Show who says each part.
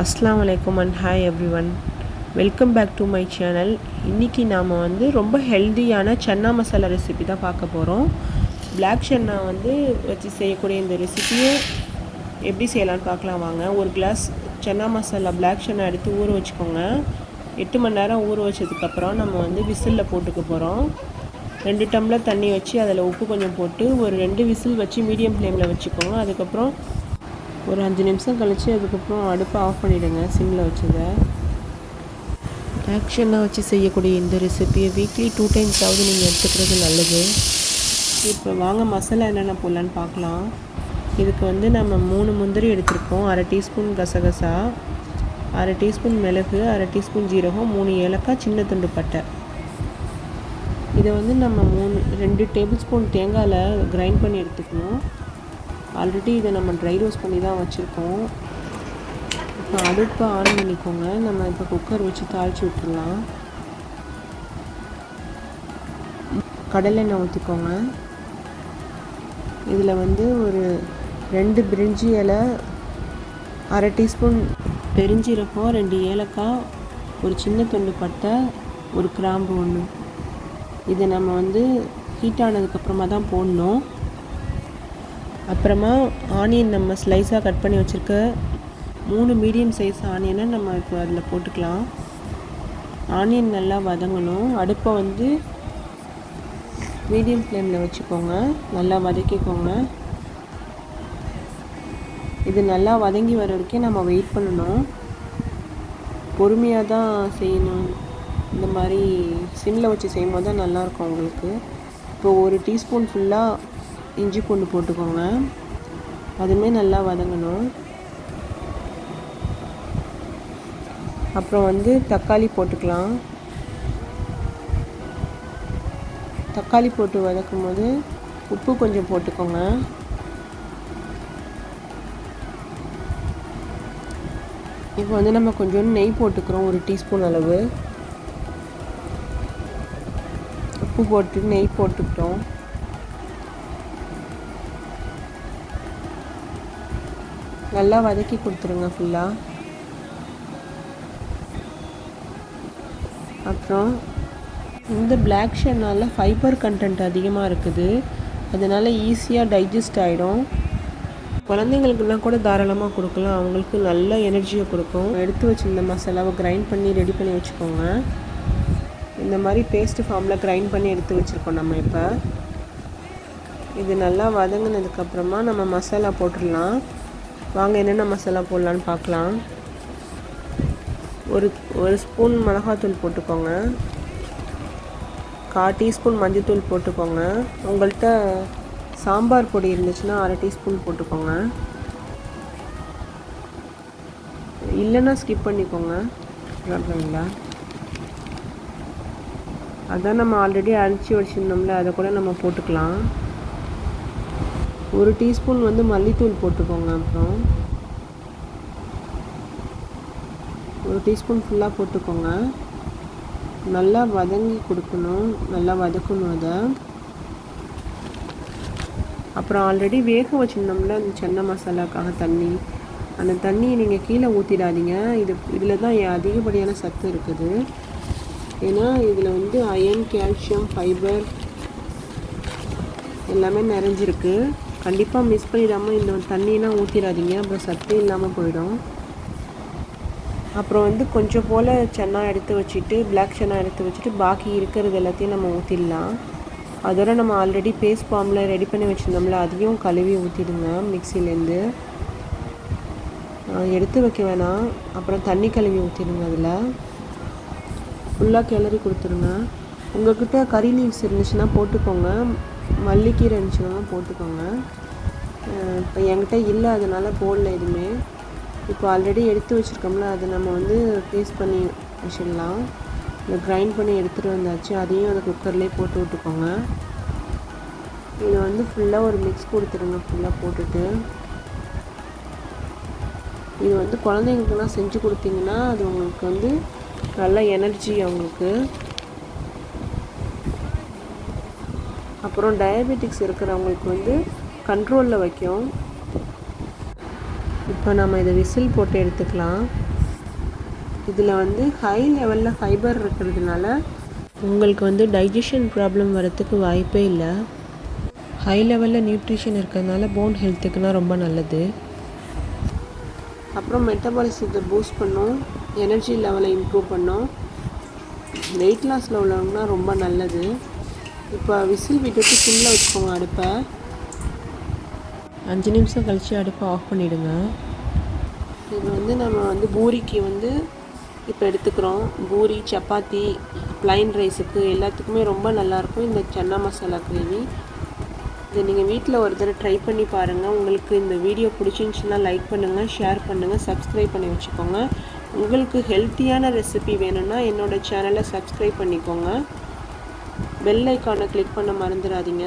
Speaker 1: அஸ்லாம் வலைக்கம் and hi everyone welcome back to my channel இன்றைக்கி நாம் வந்து ரொம்ப ஹெல்த்தியான சன்னா மசாலா ரெசிபி தான் பார்க்க போகிறோம் பிளாக் சன்னா வந்து வச்சு செய்யக்கூடிய இந்த ரெசிபியை எப்படி செய்யலாம்னு பார்க்கலாம் வாங்க. ஒரு கிளாஸ் சன்னா மசாலா பிளாக் சன்னா எடுத்து ஊற வச்சுக்கோங்க. எட்டு மணி நேரம் ஊற வச்சதுக்கப்புறம் நம்ம வந்து விசிலில் போட்டுக்க போகிறோம் ரெண்டு டம்ளர் தண்ணி வச்சு அதில் உப்பு கொஞ்சம் போட்டு ஒரு ரெண்டு விசில் வச்சு மீடியம் ஃப்ளேமில் வச்சுக்கோங்க. அதுக்கப்புறம் ஒரு அஞ்சு நிமிஷம் கழித்து அதுக்கப்புறம் அடுப்பை ஆஃப் பண்ணிவிடுங்க சிம்மில் வச்சதை ஆக்ஷனாக வச்சு செய்யக்கூடிய இந்த ரெசிபியை வீக்லி டூ டைம்ஸாவது நீங்கள் எடுத்துக்கிறது நல்லது. இப்போ வாங்க மசாலா என்னென்ன போடலான்னு பார்க்கலாம். இதுக்கு வந்து நம்ம மூணு முந்திரி எடுத்திருக்கோம். அரை டீஸ்பூன் கசகசா அரை டீஸ்பூன் மிளகு அரை டீஸ்பூன் ஜீரகம் மூணு ஏலக்காய் சின்ன துண்டு பட்டை. இதை வந்து நம்ம மூணு ரெண்டு டேபிள் ஸ்பூன் தேங்காயில் கிரைண்ட் பண்ணி எடுத்துக்கணும். ஆல்ரெடி இதை நம்ம ட்ரை ரோஸ்ட் பண்ணி தான் வச்சுருக்கோம். இப்போ அடுப்பை ஆன் பண்ணிக்கோங்க. நம்ம இப்போ குக்கர் வச்சு தாளித்து விட்டுடலாம். கடலெண்ணெய் ஊற்றிக்கோங்க இதில் வந்து ஒரு ரெண்டு பிரிஞ்சி இலை அரை டீஸ்பூன் பெருஞ்சீரகம் ரெண்டு ஏலக்காய் ஒரு சின்ன துண்டு பட்டை ஒரு கிராம்பு ஒன்று இதை நம்ம வந்து ஹீட் ஆனதுக்கப்புறமா தான் போடணும். அப்புறமா ஆனியன் நம்ம ஸ்லைஸாக கட் பண்ணி வச்சுருக்க மூணு மீடியம் சைஸ் ஆனியனை நம்ம இப்போ அதில் போட்டுக்கலாம். ஆனியன் நல்லா வதங்கணும். அடுப்பை வந்து மீடியம் ஃப்ளேமில் வச்சுக்கோங்க. நல்லா வதக்கிக்கோங்க. இது நல்லா வதங்கி வர வரைக்கும் நம்ம வெயிட் பண்ணணும். பொறுமையாக தான் செய்யணும். இந்த மாதிரி சிம்மில் வச்சு செய்யும்போது தான் நல்லாயிருக்கும் உங்களுக்கு. இப்போ ஒரு டீஸ்பூன் ஃபுல்லாக இஞ்சி பூண்டு போட்டுக்கோங்க. அதுவுமே நல்லா வதங்கணும். அப்புறம் வந்து தக்காளி போட்டுக்கலாம். தக்காளி போட்டு வதக்கும் போது உப்பு கொஞ்சம் போட்டுக்கோங்க. இப்போ வந்து நம்ம கொஞ்சோண்டு நெய் போட்டுக்கிறோம் ஒரு டீஸ்பூன் அளவு. உப்பு போட்டு நெய் போட்டுக்கிட்டோம். நல்லா வதக்கி கொடுத்துருங்க ஃபுல்லாக அப்புறம் இந்த பிளாக் ஷென்னால் ஃபைபர் கண்டென்ட் அதிகமாக இருக்குது. அதனால் ஈஸியாக டைஜஸ்ட் ஆகிடும் குழந்தைங்களுக்குலாம் கூட தாராளமாக கொடுக்கலாம். அவங்களுக்கு நல்ல எனர்ஜியை கொடுக்கும். எடுத்து வச்சுருந்த மசாலாவை கிரைண்ட் பண்ணி ரெடி பண்ணி வச்சுக்கோங்க. இந்த மாதிரி பேஸ்ட் ஃபார்மில் கிரைண்ட் பண்ணி எடுத்து வச்சுருக்கோம் நம்ம இப்போ. இது நல்லா வதங்கினதுக்கப்புறமா நம்ம மசாலா போட்டுடலாம். வாங்க என்னென்ன மசாலா போடலான்னு பார்க்கலாம். ஒரு ஒரு ஸ்பூன் மிளகாத்தூள் போட்டுக்கோங்க. கால் டீஸ்பூன் மஞ்சத்தூள் போட்டுக்கோங்க. உங்கள்கிட்ட சாம்பார் பொடி இருந்துச்சுன்னா அரை டீஸ்பூன் போட்டுக்கோங்க. இல்லைன்னா ஸ்கிப் பண்ணிக்கோங்க. அப்படிங்களா அதான் நம்ம ஆல்ரெடி அரைச்சி வச்சுருந்தோம்ல அதை கூட நம்ம போட்டுக்கலாம். ஒரு டீஸ்பூன் வந்து மல்லித்தூள் போட்டுக்கோங்க அப்புறம். ஒரு டீஸ்பூன் ஃபுல்லாக போட்டுக்கோங்க. நல்லா வதங்கி கொடுக்கணும். நல்லா வதக்கணும் அதை. அப்புறம் ஆல்ரெடி வேக வச்சுருந்தோம்ல அந்த சென்னை மசாலாக்காக தண்ணி. அந்த தண்ணியை நீங்கள் கீழே ஊற்றிடாதீங்க இது இதில் தான் அதிகப்படியான சத்து இருக்குது. ஏன்னா இதில் வந்து அயன் கால்சியம் ஃபைபர் எல்லாமே நிறைஞ்சிருக்கு. கண்டிப்பாக மிஸ் பண்ணிடாமல் இந்த தண்ணியெலாம் ஊற்றிடாதீங்க அப்புறம் சத்து இல்லாமல் போயிடும். அப்புறம் வந்து கொஞ்சம் போல் சென்னா எடுத்து வச்சுட்டு பிளாக் சென்னா எடுத்து வச்சுட்டு பாக்கி இருக்கிறது எல்லாத்தையும் நம்ம ஊற்றிடலாம் அதோட நம்ம ஆல்ரெடி பேஸ்ட் ஃபார்மில் ரெடி பண்ணி வச்சுருந்தோம்ல அதையும் கழுவி ஊற்றிடுங்க மிக்சிலேருந்து எடுத்து வைக்க வேணாம். அப்புறம் தண்ணி கழுவி ஊற்றிடுங்க அதில். ஃபுல்லாக கிளறி கொடுத்துருங்க உங்கள்கிட்ட கறி லீவ்ஸ் இருந்துச்சுன்னா போட்டுக்கோங்க. மல்லிக்கீரை இருந்துச்சுன்னா போட்டுக்கோங்க. இப்போ என்கிட்ட இல்லை அதனால் போடல எதுவுமே. இப்போ ஆல்ரெடி எடுத்து வச்சுருக்கோம்ல அதை நம்ம வந்து பேஸ்ட் பண்ணி வச்சிடலாம். இந்த கிரைண்ட் பண்ணி எடுத்துகிட்டு வந்தாச்சு அதையும் அந்த குக்கர்லேயே போட்டு விட்டுக்கோங்க. இது வந்து ஃபுல்லாக ஒரு மிக்ஸ் கொடுத்துருங்க ஃபுல்லாக போட்டுட்டு. இது வந்து குழந்தைங்களுக்குலாம் செஞ்சு கொடுத்தீங்கன்னா அது உங்களுக்கு வந்து நல்ல எனர்ஜி அவங்களுக்கு. அப்புறம் டயபெட்டிக்ஸ் இருக்கிறவங்களுக்கு வந்து கண்ட்ரோலில் வைக்கும். இப்போ நம்ம இதை விசில் போட்டு எடுத்துக்கலாம். இதில் வந்து ஹை லெவலில் ஃபைபர் இருக்கிறதுனால உங்களுக்கு வந்து டைஜஷன் ப்ராப்ளம் வரத்துக்கு வாய்ப்பே இல்லை. ஹை லெவலில் நியூட்ரிஷன் இருக்கிறதுனால போன் ஹெல்த்துக்குனா ரொம்ப நல்லது. அப்புறம் மெட்டபாலிசத்தை பூஸ்ட் பண்ணும். எனர்ஜி லெவலை இம்ப்ரூவ் பண்ணும். வெயிட் லாஸில் உள்ளவங்கன்னா ரொம்ப நல்லது. இப்போ விசில் விட்டுட்டு சிம்மில் வச்சுக்கோங்க அடுப்பை. அஞ்சு நிமிஷம் கழித்து அடுப்பை ஆஃப் பண்ணிவிடுங்க இது வந்து நம்ம வந்து பூரிக்கு வந்து இப்போ எடுத்துக்கிறோம். பூரி சப்பாத்தி ப்ளைன் ரைஸுக்கு எல்லாத்துக்குமே ரொம்ப நல்லாயிருக்கும் இந்த சன்னா மசாலா கிரேவி. இதை நீங்கள் வீட்டில் ஒரு தடவை ட்ரை பண்ணி பாருங்கள் உங்களுக்கு இந்த வீடியோ பிடிச்சிருந்துச்சின்னா லைக் பண்ணுங்கள் ஷேர் பண்ணுங்கள் சப்ஸ்கிரைப் பண்ணி வச்சுக்கோங்க. உங்களுக்கு ஹெல்த்தியான ரெசிபி வேணும்னா என்னோடய சேனலை சப்ஸ்கிரைப் பண்ணிக்கோங்க. பெல் ஐக்கானை கிளிக் பண்ண மறந்துடாதீங்க.